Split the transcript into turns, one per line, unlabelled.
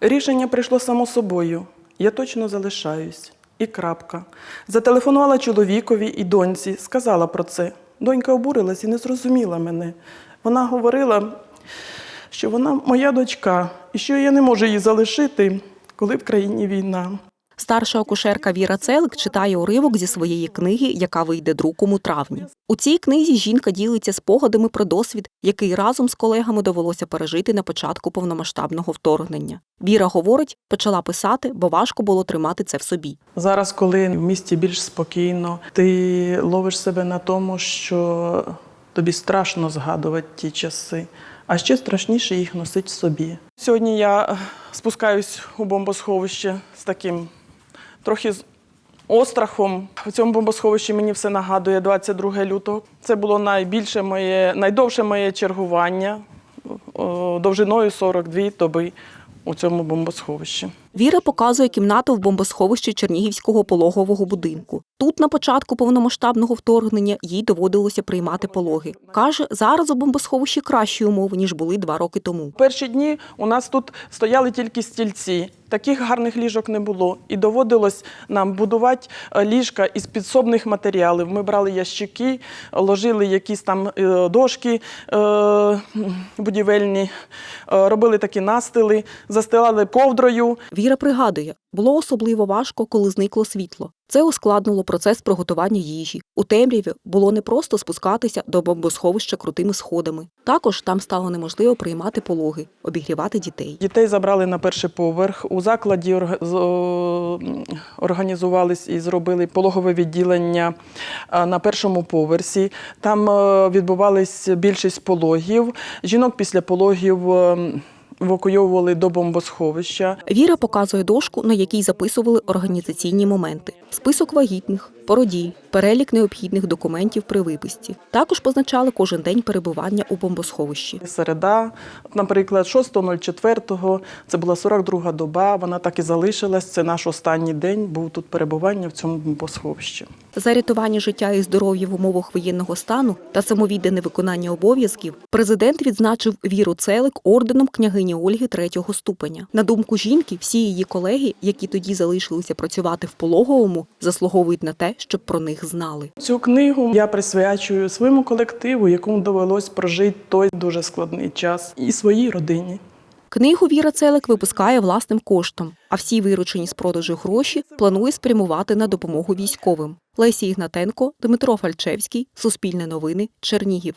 Рішення прийшло само собою. Я точно залишаюсь. І крапка. Зателефонувала чоловікові і доньці, сказала про це. Донька обурилась і не зрозуміла мене. Вона говорила, що вона моя дочка, і що я не можу її залишити, коли в країні війна.
Старша акушерка Віра Целик читає уривок зі своєї книги, яка вийде друком у травні. У цій книзі жінка ділиться спогадами про досвід, який разом з колегами довелося пережити на початку повномасштабного вторгнення. Віра говорить, почала писати, бо важко було тримати це в собі.
Зараз, коли в місті більш спокійно, ти ловиш себе на тому, що тобі страшно згадувати ті часи, а ще страшніше їх носити в собі. Сьогодні я е, спускаюсь у бомбосховище з таким трохи з острахом. У цьому бомбосховищі мені все нагадує 22 лютого. Це було найбільше моє, найдовше моє чергування довжиною 42 доби у цьому бомбосховищі.
Віра показує кімнату в бомбосховищі Чернігівського пологового будинку. Тут на початку повномасштабного вторгнення їй доводилося приймати пологи. Каже, зараз у бомбосховищі кращі умови ніж були два роки тому.
Перші дні у нас тут стояли тільки стільці. Таких гарних ліжок не було. І доводилось нам будувати е, ліжка із підсобних матеріалів. Ми брали ящики, ложили якісь там е, дошки е, будівельні, робили такі настили, застилали ковдрою.
Віра пригадує, було особливо важко, коли зникло світло. Це ускладнило процес приготування їжі. У темряві було не просто спускатися до бомбосховища крутими сходами. Також там стало неможливо приймати пологи, обігрівати дітей.
Дітей забрали на перший поверх. У закладі організувались і зробили пологове відділення на першому поверсі. Там е, відбувались більшість пологів. Жінок після пологів е, евакуйовували до бомбосховища.
Віра показує дошку, на якій записували організаційні моменти: список вагітних, породій, перелік необхідних документів при виписці. Також позначали кожен день перебування у бомбосховищі.
Середа, наприклад, 6.04, це була 42 доба, вона так і залишилась. Це наш останній день був тут перебування в цьому бомбосховищі.
За рятування життя і здоров'я в умовах воєнного стану та самовіддане виконання обов'язків президент відзначив Віру Целик орденом княгині Ольги третього ступеня. На думку жінки, всі її колеги, які тоді залишилися працювати в пологовому, заслуговують на те, щоб про них знали.
Цю книгу я присвячую своєму колективу, якому довелось прожити той дуже складний час, і своїй родині.
Книгу Віра Целик випускає власним коштом, а всі виручені з продажу гроші планує спрямувати на допомогу військовим. Лесі Ігнатенко, Дмитро Фальчевський, Суспільне новини, Чернігів.